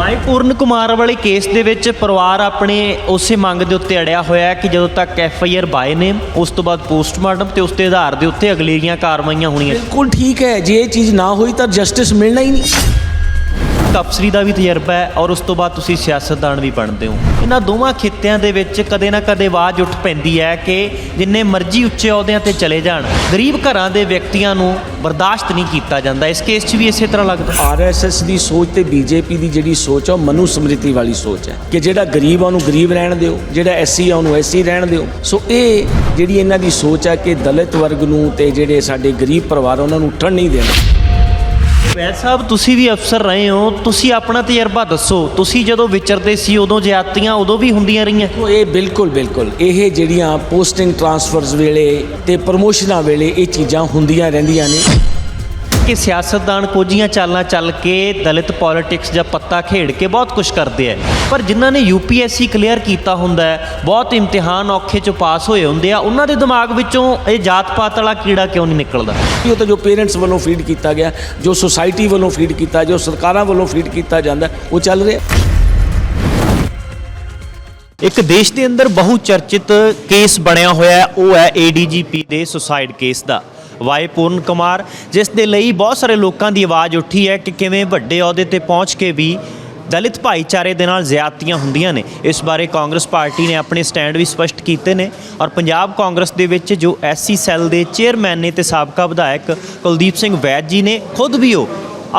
ਭਾਈ, ਪੂਰਨ ਕੁਮਾਰ ਵਾਲੇ ਕੇਸ ਦੇ ਵਿੱਚ ਪਰਿਵਾਰ ਆਪਣੇ ਉਸੇ ਮੰਗ ਦੇ ਉੱਤੇ ਅੜਿਆ ਹੋਇਆ ਹੈ ਕਿ ਜਦੋਂ ਤੱਕ ਐਫ ਆਈ ਆਰ ਬਾਏ ਨੇ, ਉਸ ਤੋਂ ਬਾਅਦ ਪੋਸਟਮਾਰਟਮ ਤੇ ਉਸ ਦੇ ਆਧਾਰ ਦੇ ਉੱਤੇ ਅਗਲੇਰੀਆਂ ਕਾਰਵਾਈਆਂ ਹੋਣੀਆਂ ਬਿਲਕੁਲ ਠੀਕ ਹੈ, ਜੇ ਇਹ ਚੀਜ਼ ਨਾ ਹੋਈ ਤਾਂ ਜਸਟਿਸ ਮਿਲਣਾ ਹੀ ਨਹੀਂ। ਇੱਕ ਦਾ ਵੀ ਤਜਰਬਾ ਹੈ ਔਰ ਉਸ ਤੋਂ ਬਾਅਦ ਤੁਸੀਂ ਸਿਆਸਤਦਾਨ ਵੀ ਬਣਦੇ ਹੋ। ਇਹਨਾਂ ਦੋਵਾਂ ਖਿੱਤਿਆਂ ਦੇ ਵਿੱਚ ਕਦੇ ਨਾ ਕਦੇ ਆਵਾਜ਼ ਉੱਠ ਪੈਂਦੀ ਹੈ ਕਿ ਜਿੰਨੇ ਮਰਜ਼ੀ ਉੱਚੇ ਅਹੁਦਿਆਂ ਤੇ ਚਲੇ ਜਾਣ, ਗਰੀਬ ਘਰਾਂ ਦੇ ਵਿਅਕਤੀਆਂ ਨੂੰ ਬਰਦਾਸ਼ਤ ਨਹੀਂ ਕੀਤਾ ਜਾਂਦਾ। ਇਸ ਕੇਸ 'ਚ ਵੀ ਇਸੇ ਤਰ੍ਹਾਂ ਲੱਗਦਾ। ਆਰਐਸਐਸ ਦੀ ਸੋਚ ਤੇ ਬੀਜੇਪੀ ਦੀ ਜਿਹੜੀ ਸੋਚ ਆ, ਉਹ ਮਨੂ ਸਮ੍ਰਿਤੀ ਵਾਲੀ ਸੋਚ ਹੈ ਕਿ ਜਿਹੜਾ ਗਰੀਬ ਆ, ਉਹਨੂੰ ਗਰੀਬ ਰਹਿਣ ਦਿਓ, ਜਿਹੜਾ ਐਸਸੀ ਆ, ਉਹਨੂੰ ਐਸਸੀ ਰਹਿਣ ਦਿਓ। ਸੋ ਇਹ ਜਿਹੜੀ ਇਹਨਾਂ ਦੀ ਸੋਚ ਹੈ ਕਿ ਦਲਿਤ ਵਰਗ ਨੂੰ ਤੇ ਜਿਹੜੇ ਸਾਡੇ ਗਰੀਬ ਪਰਿਵਾਰ ਉਹਨਾਂ ਨੂੰ ਉੱਠਣ ਨਹੀਂ ਦੇਣਾ। ਵੈਦ ਸਾਹਿਬ, ਤੁਸੀਂ ਵੀ ਅਫਸਰ ਰਹੇ ਹੋ, ਤੁਸੀਂ ਆਪਣਾ ਤਜਰਬਾ ਦੱਸੋ। ਤੁਸੀਂ ਜਦੋਂ ਵਿਚਰਦੇ ਸੀ, ਉਦੋਂ ਜ਼ਿਆਦਤੀਆਂ ਉਦੋਂ ਵੀ ਹੁੰਦੀਆਂ ਰਹੀਆਂ? ਇਹ ਬਿਲਕੁਲ ਬਿਲਕੁਲ। ਇਹ ਜਿਹੜੀਆਂ ਪੋਸਟਿੰਗ ਟਰਾਂਸਫਰਸ ਵੇਲੇ ਤੇ ਪ੍ਰਮੋਸ਼ਨਾਂ ਵੇਲੇ ਇਹ ਚੀਜ਼ਾਂ ਹੁੰਦੀਆਂ ਰਹਿੰਦੀਆਂ ਨੇ। ਕਿ ਸਿਆਸਤਦਾਨ ਕੋਝੀਆਂ ਚਾਲਾਂ ਚੱਲ ਕੇ ਦਲਿਤ ਪੋਲਿਟਿਕਸ ਜਾਂ ਪੱਤਾ ਖੇਡ ਕੇ ਬਹੁਤ ਕੁਝ ਕਰਦੇ ਆ ਪਰ ਜਿਨ੍ਹਾਂ ਨੇ ਯੂਪੀਐਸਸੀ ਕਲੀਅਰ ਕੀਤਾ ਹੁੰਦਾ ਹੈ ਬਹੁਤ ਇਮਤਿਹਾਨ ਔਖੇ ਚੋਂ ਪਾਸ ਹੋਏ ਹੁੰਦੇ ਆ ਉਹਨਾਂ ਦੇ ਦਿਮਾਗ ਵਿੱਚੋਂ ਇਹ ਜਾਤ ਪਾਤ ਵਾਲਾ ਕੀੜਾ ਕਿਉਂ ਨਹੀਂ ਨਿਕਲਦਾ? ਉਹ ਤਾਂ ਜੋ ਪੇਰੈਂਟਸ ਵੱਲੋਂ ਫੀਡ ਕੀਤਾ ਗਿਆ ਜੋ ਸੁਸਾਇਟੀ ਵੱਲੋਂ ਫੀਡ ਕੀਤਾ ਜੋ ਸਰਕਾਰਾਂ ਵੱਲੋਂ ਫੀਡ ਕੀਤਾ ਜਾਂਦਾ ਉਹ ਚੱਲ ਰਿਹਾ। ਇੱਕ ਦੇਸ਼ ਦੇ ਅੰਦਰ ਬਹੁ ਚਰਚਿਤ ਕੇਸ ਬਣਿਆ ਹੋਇਆ ਉਹ ਹੈ ਏਡੀਜੀਪੀ ਦੇ ਸੁਸਾਈਡ ਕੇਸ ਦਾ। ਵਾਈ ਪੂਰਨ ਕੁਮਾਰ, ਜਿਸ ਦੇ ਲਈ ਬਹੁਤ ਸਾਰੇ ਲੋਕਾਂ ਦੀ ਆਵਾਜ਼ ਉੱਠੀ ਹੈ ਕਿ ਕਿਵੇਂ ਵੱਡੇ ਅਹੁਦੇ ਤੇ ਪਹੁੰਚ ਕੇ ਵੀ ਦਲਿਤ ਭਾਈਚਾਰੇ ਦੇ ਨਾਲ ਜ਼ਿਆਦਤੀਆਂ ਹੁੰਦੀਆਂ ਨੇ। ਇਸ ਬਾਰੇ ਕਾਂਗਰਸ ਪਾਰਟੀ ਨੇ ਆਪਣੇ ਸਟੈਂਡ ਵੀ ਸਪਸ਼ਟ ਕੀਤੇ ਨੇ ਔਰ ਪੰਜਾਬ ਕਾਂਗਰਸ ਦੇ ਵਿੱਚ ਜੋ ਐਸਸੀ ਸੈੱਲ ਦੇ ਚੇਅਰਮੈਨ ਨੇ ਤੇ ਸਾਬਕਾ ਵਿਧਾਇਕ ਕੁਲਦੀਪ ਸਿੰਘ ਵੈਦ ਜੀ ਨੇ, ਖੁਦ ਵੀ ਉਹ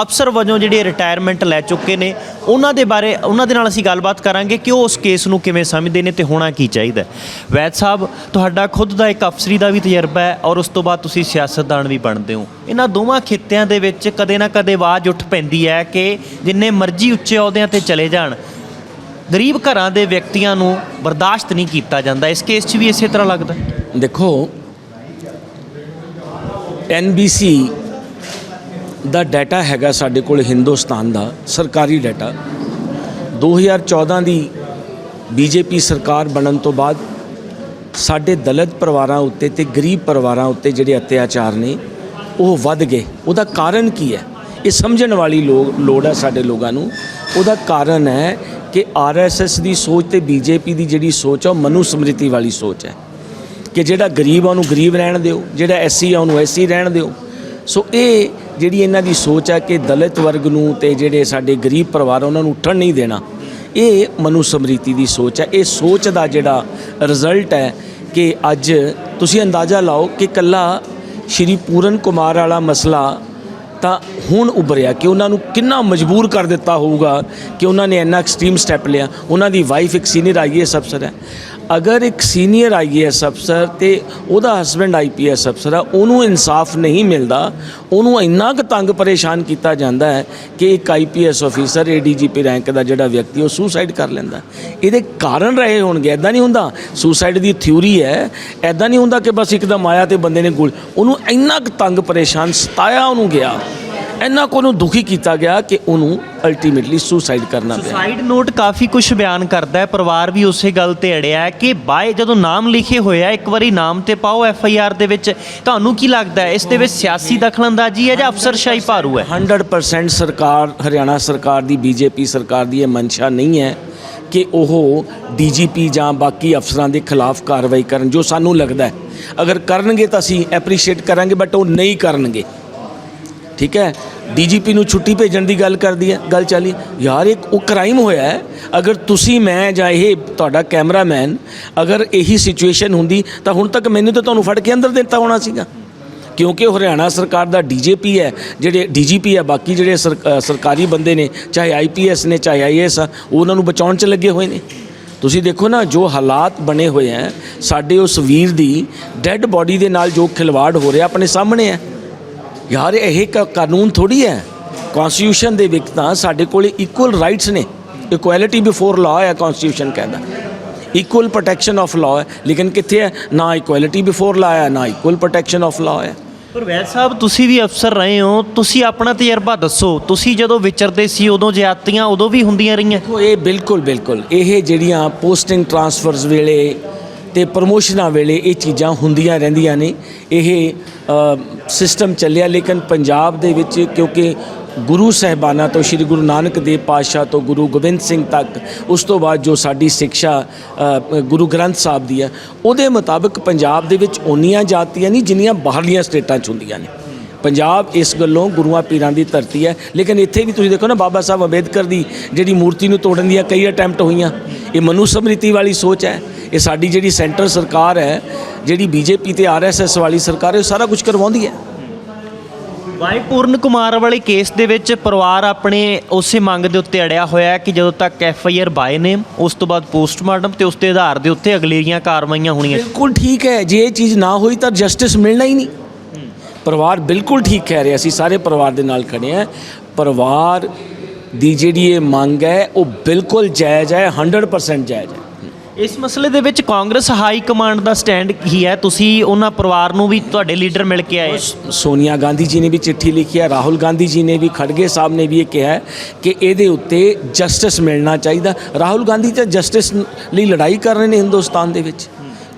ਅਫਸਰ ਵਜੋਂ ਜਿਹੜੇ ਰਿਟਾਇਰਮੈਂਟ ਲੈ ਚੁੱਕੇ ਨੇ, ਉਹਨਾਂ ਦੇ ਬਾਰੇ, ਉਹਨਾਂ ਦੇ ਨਾਲ ਅਸੀਂ ਗੱਲਬਾਤ ਕਰਾਂਗੇ ਕਿ ਉਹ ਉਸ ਕੇਸ ਨੂੰ ਕਿਵੇਂ ਸਮਝਦੇ ਨੇ ਤੇ ਹੋਣਾ ਕੀ ਚਾਹੀਦਾ ਵੈਦ ਸਾਹਿਬ, ਤੁਹਾਡਾ ਖੁਦ ਦਾ ਇੱਕ ਅਫਸਰੀ ਦਾ ਵੀ ਤਜਰਬਾ ਹੈ ਔਰ ਉਸ ਤੋਂ ਬਾਅਦ ਤੁਸੀਂ ਸਿਆਸਤਦਾਨ ਵੀ ਬਣਦੇ ਹੋ। ਇਹਨਾਂ ਦੋਵਾਂ ਖਿੱਤਿਆਂ ਦੇ ਵਿੱਚ ਕਦੇ ਨਾ ਕਦੇ ਆਵਾਜ਼ ਉੱਠ ਪੈਂਦੀ ਹੈ ਕਿ ਜਿੰਨੇ ਮਰਜ਼ੀ ਉੱਚੇ ਅਹੁਦਿਆਂ ਤੇ ਚਲੇ ਜਾਣ, ਗਰੀਬ ਘਰਾਂ ਦੇ ਵਿਅਕਤੀਆਂ ਨੂੰ ਬਰਦਾਸ਼ਤ ਨਹੀਂ ਕੀਤਾ ਜਾਂਦਾ। ਇਸ ਕੇਸ 'ਚ ਵੀ ਇਸੇ ਤਰ੍ਹਾਂ ਲੱਗਦਾ ਦੇਖੋ NBC ਦਾ ਡਾਟਾ ਹੈਗਾ ਸਾਡੇ ਕੋਲ ਹਿੰਦੁਸਤਾਨ ਦਾ, ਸਰਕਾਰੀ ਡਾਟਾ। 2014 ਦੀ ਬੀਜੇਪੀ ਸਰਕਾਰ ਬਣਨ ਤੋਂ ਬਾਅਦ ਸਾਡੇ ਦਲਿਤ ਪਰਿਵਾਰਾਂ ਉੱਤੇ ਤੇ ਗਰੀਬ ਪਰਿਵਾਰਾਂ ਉੱਤੇ ਜਿਹੜੇ ਅਤਿਆਚਾਰ ਨੇ, ਉਹ ਵੱਧ ਗਏ। ਉਹਦਾ ਕਾਰਨ ਕੀ ਹੈ? ਇਹ ਸਮਝਣ ਵਾਲੀ ਲੋਕ ਲੋੜ ਹੈ ਸਾਡੇ ਲੋਕਾਂ ਨੂੰ। ਉਹਦਾ ਕਾਰਨ ਹੈ ਕਿ ਆਰਐਸਐਸ ਦੀ ਸੋਚ ਤੇ ਬੀਜੇਪੀ ਦੀ ਜਿਹੜੀ ਸੋਚ ਆ, ਉਹ ਮਨੂ ਸਮ੍ਰਿਤੀ ਵਾਲੀ ਸੋਚ ਹੈ। ਕਿ ਜਿਹੜਾ ਗਰੀਬ ਆ, ਉਹਨੂੰ ਗਰੀਬ ਰਹਿਣ ਦਿਓ। ਜਿਹੜਾ ਐਸਸੀ ਆ, ਉਹਨੂੰ ਐਸਸੀ ਰਹਿਣ ਦਿਓ। ਸੋ ਇਹ ਜਿਹੜੀ ਇਹਨਾਂ ਦੀ ਸੋਚ ਹੈ ਕਿ ਦਲਿਤ ਵਰਗ ਨੂੰ ਤੇ ਜਿਹੜੇ ਸਾਡੇ ਗਰੀਬ ਪਰਿਵਾਰ ਆ, ਉਹਨਾਂ ਨੂੰ ਉੱਠਣ ਨਹੀਂ ਦੇਣਾ ਇਹ ਮਨੂ ਸਮ੍ਰਿਤੀ ਦੀ ਸੋਚ ਹੈ। ਇਹ ਸੋਚ ਦਾ ਜਿਹੜਾ ਰਿਜ਼ਲਟ ਹੈ ਕਿ ਅੱਜ ਤੁਸੀਂ ਅੰਦਾਜ਼ਾ ਲਾਓ ਕਿ ਕੱਲਾ ਸ਼੍ਰੀ ਪੂਰਨ ਕੁਮਾਰ ਵਾਲਾ ਮਸਲਾ ਤਾਂ ਹੁਣ ਉਭਰਿਆ ਕਿ ਉਹਨਾਂ ਨੂੰ ਕਿੰਨਾ ਮਜਬੂਰ ਕਰ ਦਿੱਤਾ ਹੋਊਗਾ ਕਿ ਉਹਨਾਂ ਨੇ ਇੰਨਾ ਐਕਸਟ੍ਰੀਮ ਸਟੈਪ ਲਿਆ। ਉਹਨਾਂ ਦੀ ਵਾਈਫ ਇੱਕ ਸੀਨੀਅਰ ਆਈਏਐਸ ਅਫਸਰ ਹੈ। ਅਗਰ ਇੱਕ ਸੀਨੀਅਰ ਆਈਏਐਸ ਅਫਸਰ ਤੇ ਉਹਦਾ ਹਸਬੰਡ ਆਈਪੀਐਸ ਅਫਸਰ ਆ, ਉਹਨੂੰ ਇਨਸਾਫ ਨਹੀਂ ਮਿਲਦਾ, ਉਹਨੂੰ ਇੰਨਾ ਕੁ ਤੰਗ ਪਰੇਸ਼ਾਨ ਕੀਤਾ ਜਾਂਦਾ ਹੈ ਕਿ ਇੱਕ ਆਈਪੀਐਸ ਅਫੀਸਰ ਏਡੀਜੀਪੀ ਰੈਂਕ ਦਾ ਜਿਹੜਾ ਵਿਅਕਤੀ, ਉਹ ਸੁਸਾਈਡ ਕਰ ਲੈਂਦਾ। ਇਹਦੇ ਕਾਰਨ ਰਹੇ ਹੋਣਗੇ ਐਦਾਂ ਨਹੀਂ ਹੁੰਦਾ। ਸੁਸਾਈਡ ਦੀ ਥਿਊਰੀ ਹੈ ਐਦਾਂ ਨਹੀਂ ਹੁੰਦਾ ਕਿ ਬਸ ਇੱਕਦਮ ਆਇਆ ਤੇ ਬੰਦੇ ਨੇ ਗੋਲ ਉਹਨੂੰ ਇੰਨਾ ਕੁ ਤੰਗ ਪਰੇਸ਼ਾਨ ਸਤਾਇਆ ਉਹਨੂੰ ਗਿਆ। ਇੰਨਾ ਕੁ ਉਹਨੂੰ ਦੁਖੀ ਕੀਤਾ ਗਿਆ ਕਿ ਉਹਨੂੰ ਅਲਟੀਮੇਟਲੀ ਸੁਸਾਈਡ ਕਰਨਾ ਪਿਆ। ਸੁਸਾਈਡ ਨੋਟ ਕਾਫੀ ਕੁਝ ਬਿਆਨ ਕਰਦਾ ਹੈ। ਪਰਿਵਾਰ ਵੀ ਉਸੇ ਗੱਲ ਤੇ ਅੜਿਆ ਹੈ ਕਿ ਬਾਏ ਜਦੋਂ ਨਾਮ ਲਿਖੇ ਹੋਇਆ ਇੱਕ ਵਾਰੀ ਨਾਮ ਤੇ ਪਾਓ ਐਫ ਆਈ ਆਰ ਦੇ ਵਿੱਚ ਤੁਹਾਨੂੰ ਕੀ ਲੱਗਦਾ ਹੈ? ਇਸ ਦੇ ਵਿੱਚ ਸਿਆਸੀ ਦਖਲਅੰਦਾਜ਼ੀ ਹੈ ਜਾਂ ਅਫਸਰਸ਼ਾਹੀ ਭਾਰੂ ਹੈ? 100% ਸਰਕਾਰ ਹਰਿਆਣਾ ਸਰਕਾਰ ਦੀ ਬੀਜੇਪੀ ਸਰਕਾਰ ਦੀ ਇਹ ਮਨਸ਼ਾ ਨਹੀਂ ਹੈ ਕਿ ਉਹ ਡੀਜੀਪੀ ਜਾਂ ਬਾਕੀ ਅਫਸਰਾਂ ਦੇ ਖਿਲਾਫ ਕਾਰਵਾਈ ਕਰਨ ਜੋ ਸਾਨੂੰ ਲੱਗਦਾ ਹੈ। ਅਗਰ ਕਰਨਗੇ ਤਾਂ ਅਸੀਂ ਐਪਰੀਸ਼ੀਏਟ ਕਰਾਂਗੇ ਬਟ ਉਹ ਨਹੀਂ ਕਰਨਗੇ। ਠੀਕ ਹੈ? ਡੀਜੀਪੀ ਨੂੰ ਛੁੱਟੀ ਭੇਜਣ ਦੀ ਗੱਲ ਕਰਦੀ ਹੈ, ਗੱਲ ਚੱਲੀ ਯਾਰ, ਇੱਕ ਉਹ ਕ੍ਰਾਈਮ ਹੋਇਆ ਹੈ। ਅਗਰ ਤੁਸੀਂ, ਮੈਂ ਜਾਂ ਇਹ ਤੁਹਾਡਾ ਕੈਮਰਾਮੈਨ ਅਗਰ ਇਹੀ ਸਿਚੁਏਸ਼ਨ ਹੁੰਦੀ, ਤਾਂ ਹੁਣ ਤੱਕ ਮੈਨੂੰ ਤਾਂ ਤੁਹਾਨੂੰ ਫੜ ਕੇ ਅੰਦਰ ਦਿੱਤਾ ਹੋਣਾ ਸੀਗਾ। ਕਿਉਂਕਿ ਉਹ ਹਰਿਆਣਾ ਸਰਕਾਰ ਦਾ ਡੀਜੀਪੀ ਹੈ, ਜਿਹੜੇ ਡੀਜੀਪੀ ਹੈ, ਬਾਕੀ ਜਿਹੜੇ ਸਰਕਾਰੀ ਬੰਦੇ ਨੇ, ਚਾਹੇ ਆਈਪੀਐਸ ਨੇ, ਚਾਹੇ ਆਈਏਐਸ ਆ, ਉਹ ਉਹਨਾਂ ਨੂੰ ਬਚਾਉਣ 'ਚ ਲੱਗੇ ਹੋਏ ਨੇ। ਤੁਸੀਂ ਦੇਖੋ ਨਾ, ਜੋ ਹਾਲਾਤ ਬਣੇ ਹੋਏ ਹੈ, ਸਾਡੇ ਉਸ ਵੀਰ ਦੀ ਡੈੱਡ ਬਾਡੀ ਦੇ ਨਾਲ ਜੋ ਖਿਲਵਾੜ ਹੋ ਰਿਹਾ, ਆਪਣੇ ਸਾਹਮਣੇ ਹੈ। ਯਾਰ ਇਹ ਕਾਨੂੰਨ ਥੋੜੀ ਹੈ। ਕਨਸਟੀਟਿਊਸ਼ਨ ਦੇ ਵਿੱਚ ਤਾਂ ਸਾਡੇ ਕੋਲ ਇਕੁਅਲ ਰਾਈਟਸ ਨੇ। ਇਕੁਐਲਿਟੀ ਬਿਫੋਰ ਲਾਅ ਹੈ ਕਨਸਟੀਟਿਊਸ਼ਨ ਕਹਿੰਦਾ। ਇਕੁਅਲ ਪ੍ਰੋਟੈਕਸ਼ਨ ਆਫ ਲਾਅ ਹੈ। ਲੇਕਿਨ ਕਿੱਥੇ ਹੈ? ਨਾ ਇਕੁਐਲਿਟੀ ਬਿਫੋਰ ਲਾਅ ਹੈ ਨਾ ਇਕੁਅਲ ਪ੍ਰੋਟੈਕਸ਼ਨ ਆਫ ਲਾਅ ਹੈ। ਪਰ ਵੈਦ ਸਾਹਿਬ ਤੁਸੀਂ ਵੀ ਅਫਸਰ ਰਹੇ ਹੋ। ਤੁਸੀਂ ਆਪਣਾ ਤਜਰਬਾ ਦੱਸੋ। ਤੁਸੀਂ ਜਦੋਂ ਵਿਚਰਦੇ ਸੀ ਉਦੋਂ ਜ਼ਿਆਦਤੀਆਂ ਉਦੋਂ ਵੀ ਹੁੰਦੀਆਂ ਰਹੀਆਂ। ਇਹ ਬਿਲਕੁਲ ਬਿਲਕੁਲ। ਇਹ ਜਿਹੜੀਆਂ ਪੋਸਟਿੰਗ ਟਰਾਂਸਫਰਸ ਵੇਲੇ ਤੇ ਪ੍ਰਮੋਸ਼ਨਾਂ ਵੇਲੇ ਇਹ ਚੀਜ਼ਾਂ ਹੁੰਦੀਆਂ ਰਹਿੰਦੀਆਂ ਨੇ। ਇਹ ਸਿਸਟਮ ਚੱਲਿਆ, ਲੇਕਿਨ ਪੰਜਾਬ ਦੇ ਵਿੱਚ ਕਿਉਂਕਿ ਗੁਰੂ ਸਾਹਿਬਾਨਾਂ ਤੋਂ, ਸ੍ਰੀ ਗੁਰੂ ਨਾਨਕ ਦੇਵ ਪਾਤਸ਼ਾਹ ਤੋਂ, ਗੁਰੂ ਗੋਬਿੰਦ ਸਿੰਘ ਤੱਕ, ਉਸ ਤੋਂ ਬਾਅਦ ਜੋ ਸਾਡੀ ਸਿੱਖਿਆ ਗੁਰੂ ਗ੍ਰੰਥ ਸਾਹਿਬ ਦੀ ਹੈ, ਉਹਦੇ ਮੁਤਾਬਕ ਪੰਜਾਬ ਦੇ ਵਿੱਚ ਓਨੀਆਂ ਜਾਤੀਆਂ ਨਹੀਂ, ਜਿੰਨੀਆਂ ਬਾਹਰਲੀਆਂ ਸਟੇਟਾਂ 'ਚ ਹੁੰਦੀਆਂ ਨੇ। ਪੰਜਾਬ ਇਸ ਗੱਲੋਂ ਗੁਰੂਆਂ ਪੀਰਾਂ ਦੀ ਧਰਤੀ ਹੈ, ਲੇਕਿਨ ਇੱਥੇ ਵੀ ਤੁਸੀਂ ਦੇਖੋ ਨਾ, ਬਾਬਾ ਸਾਹਿਬ ਅੰਬੇਦਕਰ ਦੀ ਜਿਹੜੀ ਮੂਰਤੀ ਨੂੰ ਤੋੜਨ ਦੀਆਂ ਕਈ ਅਟੈਂਪਟ ਹੋਈਆਂ। ਇਹ ਮਨੂ ਸਮ੍ਰਿਤੀ ਵਾਲੀ ਸੋਚ ਹੈ। ਇਹ ਸਾਡੀ ਜਿਹੜੀ ਸੈਂਟਰ ਸਰਕਾਰ ਹੈ ਜਿਹੜੀ ਬੀਜੇਪੀ ਤੇ ਆਰਐਸਐਸ ਵਾਲੀ ਸਰਕਾਰ ਹੈ ਉਹ ਸਾਰਾ ਕੁਝ ਕਰਵਾਉਂਦੀ ਹੈ। ਵਾਈ ਪੂਰਨ ਕੁਮਾਰ ਵਾਲੇ ਕੇਸ ਦੇ ਵਿੱਚ ਪਰਿਵਾਰ ਆਪਣੇ ਉਸੇ ਮੰਗ ਦੇ ਉੱਤੇ ਅੜਿਆ ਹੋਇਆ ਹੈ ਕਿ ਜਦੋਂ ਤੱਕ F I R by name ਉਸ ਤੋਂ ਬਾਅਦ ਪੋਸਟਮਾਰਟਮ ਤੇ ਉਸ ਦੇ ਆਧਾਰ ਦੇ ਉੱਤੇ ਅਗਲੇਰੀਆਂ ਕਾਰਵਾਈਆਂ ਹੋਣੀਆਂ ਬਿਲਕੁਲ ਠੀਕ ਹੈ ਜੇ ਇਹ ਚੀਜ਼ ਨਾ ਹੋਈ ਤਾਂ ਜਸਟਿਸ ਮਿਲਣਾ ਹੀ ਨਹੀਂ। ਪਰਿਵਾਰ ਬਿਲਕੁਲ ਠੀਕ ਕਹਿ ਰਿਹਾ ਅਸੀਂ ਸਾਰੇ ਪਰਿਵਾਰ ਦੇ ਨਾਲ ਖੜੇ ਹਾਂ। ਪਰਿਵਾਰ ਦੀ ਜਿਹੜੀ ਇਹ ਮੰਗ ਹੈ ਉਹ ਬਿਲਕੁਲ ਜਾਇਜ਼ ਹੈ 100% ਜਾਇਜ਼ ਹੈ। ਇਸ ਮਸਲੇ ਦੇ ਵਿੱਚ ਕਾਂਗਰਸ ਹਾਈ ਕਮਾਂਡ ਦਾ ਸਟੈਂਡ ਕੀ ਹੈ। ਤੁਸੀਂ ਉਹਨਾਂ ਪਰਿਵਾਰ ਨੂੰ ਵੀ ਤੁਹਾਡੇ ਲੀਡਰ ਮਿਲ ਕੇ ਆਏ। ਸੋਨੀਆ ਗਾਂਧੀ ਜੀ ਨੇ ਵੀ ਚਿੱਠੀ ਲਿਖੀ ਹੈ, ਰਾਹੁਲ ਗਾਂਧੀ ਜੀ ਨੇ ਵੀ, ਖੜਗੇ ਸਾਹਿਬ ਨੇ ਵੀ ਇਹ ਕਿਹਾ ਕਿ ਇਹਦੇ ਉੱਤੇ ਜਸਟਿਸ ਮਿਲਣਾ ਚਾਹੀਦਾ। ਰਾਹੁਲ ਗਾਂਧੀ ਤਾਂ ਜਸਟਿਸ ਲਈ ਲੜਾਈ ਕਰ ਰਹੇ ਨੇ ਹਿੰਦੁਸਤਾਨ ਦੇ ਵਿੱਚ।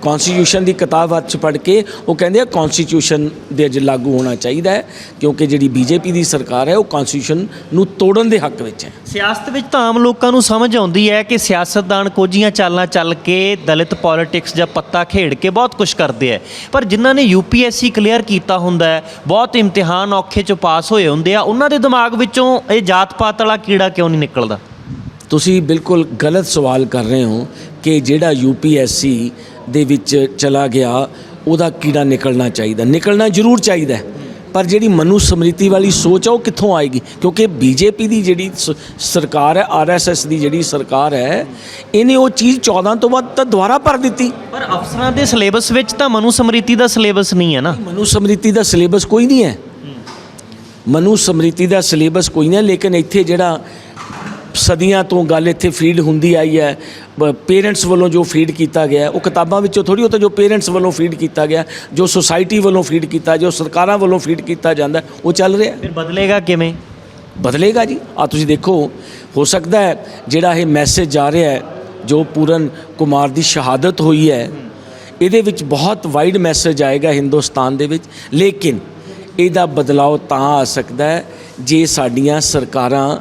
ਕਨਸਟੀਟਿਊਸ਼ਨ ਦੀ ਕਿਤਾਬ ਹੱਥ 'ਚ ਪੜ੍ਹ ਕੇ ਉਹ ਕਹਿੰਦੇ ਆ ਕਨਸਟੀਟਿਊਸ਼ਨ ਦੇ ਅਜ ਲਾਗੂ ਹੋਣਾ ਚਾਹੀਦਾ ਹੈ ਕਿਉਂਕਿ ਜਿਹੜੀ ਬੀਜੇਪੀ ਦੀ ਸਰਕਾਰ ਹੈ ਉਹ ਕਨਸਟੀਟਿਊਸ਼ਨ ਨੂੰ ਤੋੜਨ ਦੇ ਹੱਕ ਵਿੱਚ ਹੈ। ਸਿਆਸਤ ਵਿੱਚ ਤਾਂ ਆਮ ਲੋਕਾਂ ਨੂੰ ਸਮਝ ਆਉਂਦੀ ਹੈ ਕਿ ਸਿਆਸਤਦਾਨ ਕੋਝੀਆਂ ਚਾਲਾਂ ਚੱਲ ਕੇ ਦਲਿਤ ਪੋਲਿਟਿਕਸ ਜਾਂ ਪੱਤਾ ਖੇਡ ਕੇ ਬਹੁਤ ਕੁਝ ਕਰਦੇ ਹੈ। ਪਰ ਜਿਨ੍ਹਾਂ ਨੇ ਯੂਪੀਐਸਸੀ ਕਲੀਅਰ ਕੀਤਾ ਹੁੰਦਾ ਹੈ ਬਹੁਤ ਇਮਤਿਹਾਨ ਔਖੇ ਚੋਂ ਪਾਸ ਹੋਏ ਹੁੰਦੇ ਆ ਉਹਨਾਂ ਦੇ ਦਿਮਾਗ ਵਿੱਚੋਂ ਇਹ ਜਾਤ ਪਾਤ ਵਾਲਾ ਕੀੜਾ ਕਿਉਂ ਨਹੀਂ ਨਿਕਲਦਾ? ਤੁਸੀਂ ਬਿਲਕੁਲ ਗਲਤ ਸਵਾਲ ਕਰ ਰਹੇ ਹੋ ਕਿ ਜਿਹੜਾ ਯੂਪੀਐਸਸੀ ਦੇ ਵਿੱਚ ਚਲਾ ਗਿਆ ਉਹਦਾ ਕੀੜਾ ਨਿਕਲਣਾ ਚਾਹੀਦਾ। ਨਿਕਲਣਾ ਜ਼ਰੂਰ ਚਾਹੀਦਾ। ਪਰ ਜਿਹੜੀ ਮਨੂ ਸਮ੍ਰਿਤੀ ਵਾਲੀ ਸੋਚ ਆ ਉਹ ਕਿੱਥੋਂ ਆਏਗੀ? ਕਿਉਂਕਿ ਬੀਜੇਪੀ ਦੀ ਜਿਹੜੀ ਸਰਕਾਰ ਹੈ ਆਰਐਸਐਸ ਦੀ ਜਿਹੜੀ ਸਰਕਾਰ ਹੈ ਇਹਨੇ ਉਹ ਚੀਜ਼ 14 ਤੋਂ ਬਾਅਦ ਤਾਂ ਦੁਬਾਰਾ ਭਰ ਦਿੱਤੀ। ਪਰ ਅਫਸਰਾਂ ਦੇ ਸਿਲੇਬਸ ਵਿੱਚ ਤਾਂ ਮਨੂ ਸਮ੍ਰਿਤੀ ਦਾ ਸਿਲੇਬਸ ਨਹੀਂ ਹੈ ਨਾ। ਮਨੂ ਸਮ੍ਰਿਤੀ ਦਾ ਸਿਲੇਬਸ ਕੋਈ ਨਹੀਂ ਹੈ। ਮਨੂ ਸਮ੍ਰਿਤੀ ਦਾ ਸਿਲੇਬਸ ਕੋਈ ਨਹੀਂ ਹੈ ਲੇਕਿਨ ਇੱਥੇ ਜਿਹੜਾ ਸਦੀਆਂ ਤੋਂ ਗੱਲ ਇੱਥੇ ਫੀਡ ਹੁੰਦੀ ਆਈ ਹੈ ਪੇਰੈਂਟਸ ਵੱਲੋਂ ਜੋ ਫੀਡ ਕੀਤਾ ਗਿਆ ਉਹ ਕਿਤਾਬਾਂ ਵਿੱਚੋਂ ਥੋੜੀ ਉਹ ਤਾਂ ਜੋ ਪੇਰੈਂਟਸ ਵੱਲੋਂ ਫੀਡ ਕੀਤਾ ਗਿਆ ਜੋ ਸੁਸਾਇਟੀ ਵੱਲੋਂ ਫੀਡ ਕੀਤਾ ਜੋ ਸਰਕਾਰਾਂ ਵੱਲੋਂ ਫੀਡ ਕੀਤਾ ਜਾਂਦਾ ਉਹ ਚੱਲ ਰਿਹਾ ਫਿਰ ਬਦਲੇਗਾ ਕਿਵੇਂ? ਬਦਲੇਗਾ ਜੀ। ਆ ਤੁਸੀਂ ਦੇਖੋ ਹੋ ਸਕਦਾ ਹੈ ਜਿਹੜਾ ਇਹ ਮੈਸੇਜ ਜਾ ਰਿਹਾ ਹੈ ਜੋ ਪੂਰਨ ਕੁਮਾਰ ਦੀ ਸ਼ਹਾਦਤ ਹੋਈ ਹੈ ਇਹਦੇ ਵਿੱਚ ਬਹੁਤ ਵਾਈਡ ਮੈਸੇਜ ਆਏਗਾ ਹਿੰਦੁਸਤਾਨ ਦੇ ਵਿੱਚ ਲੇਕਿਨ ਇਹਦਾ ਬਦਲਾਅ ਤਾਂ ਆ ਸਕਦਾ ਹੈ ਜੇ ਸਾਡੀਆਂ ਸਰਕਾਰਾਂ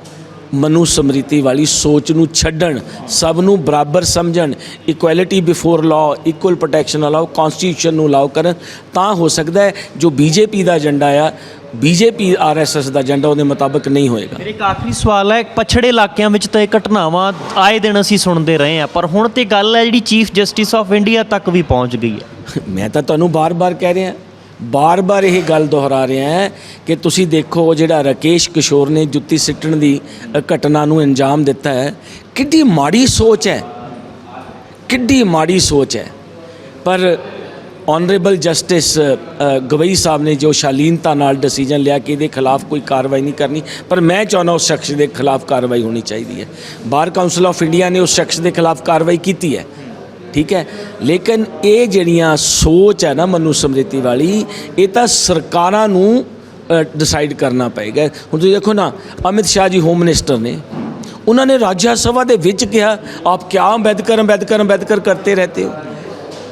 ਮਨੂ ਸਮ੍ਰਿਤੀ ਵਾਲੀ ਸੋਚ ਨੂੰ ਛੱਡਣ ਸਭ ਨੂੰ ਬਰਾਬਰ ਸਮਝਣ equality before law equal protection allow constitution ਨੂੰ ਅਲਾਓ ਕਰਨ ਤਾਂ ਹੋ ਸਕਦਾ ਹੈ ਜੋ ਬੀਜੇਪੀ ਦਾ ਏਜੰਡਾ ਆ ਬੀਜੇਪੀ ਆਰਐਸਐਸ ਦਾ ਏਜੰਡਾ ਉਹਦੇ ਮੁਤਾਬਕ ਨਹੀਂ ਹੋਏਗਾ। ਮੇਰੇ ਆਖਰੀ ਸਵਾਲ ਹੈ ਪਛੜੇ ਇਲਾਕਿਆਂ ਵਿੱਚ ਤਾਂ ਇਹ ਘਟਨਾਵਾਂ ਆਏ ਦਿਨ ਅਸੀਂ ਸੁਣਦੇ ਰਹੇ ਹਾਂ ਪਰ ਹੁਣ ਤੇ ਗੱਲ ਹੈ ਜਿਹੜੀ ਚੀਫ ਜਸਟਿਸ ਆਫ ਇੰਡੀਆ ਤੱਕ ਵੀ ਪਹੁੰਚ ਗਈ ਹੈ। ਮੈਂ ਤਾਂ ਤੁਹਾਨੂੰ ਬਾਰ-ਬਾਰ ਕਹਿ ਰਿਹਾ। ਬਾਰ-ਬਾਰ ਇਹ ਗੱਲ ਦੁਹਰਾ ਰਿਹਾ ਹੈ ਕਿ ਤੁਸੀਂ ਦੇਖੋ ਜਿਹੜਾ ਰਕੇਸ਼ ਕਿਸ਼ੋਰ ਨੇ ਜੁੱਤੀ ਸਿੱਟਣ ਦੀ ਘਟਨਾ ਨੂੰ ਅੰਜਾਮ ਦਿੱਤਾ ਹੈ। ਕਿੱਡੀ ਮਾੜੀ ਸੋਚ ਹੈ। ਕਿੱਡੀ ਮਾੜੀ ਸੋਚ ਹੈ। ਪਰ ਆਨਰੇਬਲ ਜਸਟਿਸ ਗਵਈ ਸਾਹਿਬ ਨੇ ਜੋ ਸ਼ਾਲੀਨਤਾ ਨਾਲ ਡਿਸੀਜਨ ਲਿਆ ਕਿ ਇਹਦੇ ਖਿਲਾਫ ਕੋਈ ਕਾਰਵਾਈ ਨਹੀਂ ਕਰਨੀ, ਪਰ ਮੈਂ ਚਾਹੁੰਦਾ ਉਸ ਸ਼ਖਸ ਦੇ ਖਿਲਾਫ ਕਾਰਵਾਈ ਹੋਣੀ ਚਾਹੀਦੀ ਹੈ। ਬਾਰ ਕਾਉਂਸਲ ਆਫ ਇੰਡੀਆ ਨੇ ਉਸ ਸ਼ਖਸ ਦੇ ਖਿਲਾਫ ਕਾਰਵਾਈ ਕੀਤੀ ਹੈ। ਠੀਕ ਹੈ? ਲੇਕਿਨ ਇਹ ਜਿਹੜੀਆਂ ਸੋਚ ਹੈ ਨਾ ਮਨੂ ਸਮ੍ਰਿਤੀ ਵਾਲੀ, ਇਹ ਤਾਂ ਸਰਕਾਰਾਂ ਨੂੰ ਡਿਸਾਈਡ ਕਰਨਾ ਪਏਗਾ। ਹੁਣ ਤੁਸੀਂ ਦੇਖੋ ਨਾ, ਅਮਿਤ ਸ਼ਾਹ ਜੀ ਹੋਮ ਮਿਨਿਸਟਰ ਨੇ। ਉਹਨਾਂ ਨੇ ਰਾਜ ਸਭਾ ਦੇ ਵਿੱਚ ਕਿਹਾ, ਆਪ ਕਿਆ ਅੰਬੇਦਕਰ ਅੰਬੇਦਕਰ ਅੰਬੇਦਕਰ ਕਰਤੇ ਰਹਤੇ ਹੋ?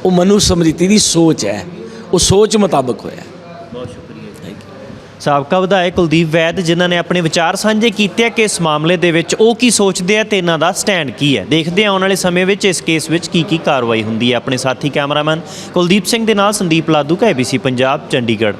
ਉਹ ਮਨੂ ਸਮ੍ਰਿਤੀ ਦੀ ਸੋਚ ਹੈ। ਉਹ ਸੋਚ ਮੁਤਾਬਕ ਹੋਇਆ। ਸਾਬਕਾ ਵਿਧਾਇਕ ਕੁਲਦੀਪ ਵੈਦ, ਜਿਨ੍ਹਾਂ ਨੇ ਆਪਣੇ ਵਿਚਾਰ ਸਾਂਝੇ ਕੀਤੇ ਕਿ ਇਸ ਮਾਮਲੇ ਦੇ ਵਿੱਚ ਉਹ ਕੀ ਸੋਚਦੇ ਆ ਤੇ ਇਹਨਾਂ ਦਾ ਸਟੈਂਡ ਕੀ ਹੈ। ਦੇਖਦੇ ਆ ਆਉਣ ਵਾਲੇ ਸਮੇਂ ਵਿੱਚ ਇਸ ਕੇਸ ਵਿੱਚ ਕੀ ਕੀ ਕਾਰਵਾਈ ਹੁੰਦੀ ਹੈ। ਆਪਣੇ ਸਾਥੀ ਕੈਮਰਾਮੈਨ ਕੁਲਦੀਪ ਸਿੰਘ ਦੇ ਨਾਲ ਸੰਦੀਪ ਲਾਦੂ ਕਾ ABC ਪੰਜਾਬ, ਚੰਡੀਗੜ੍ਹ।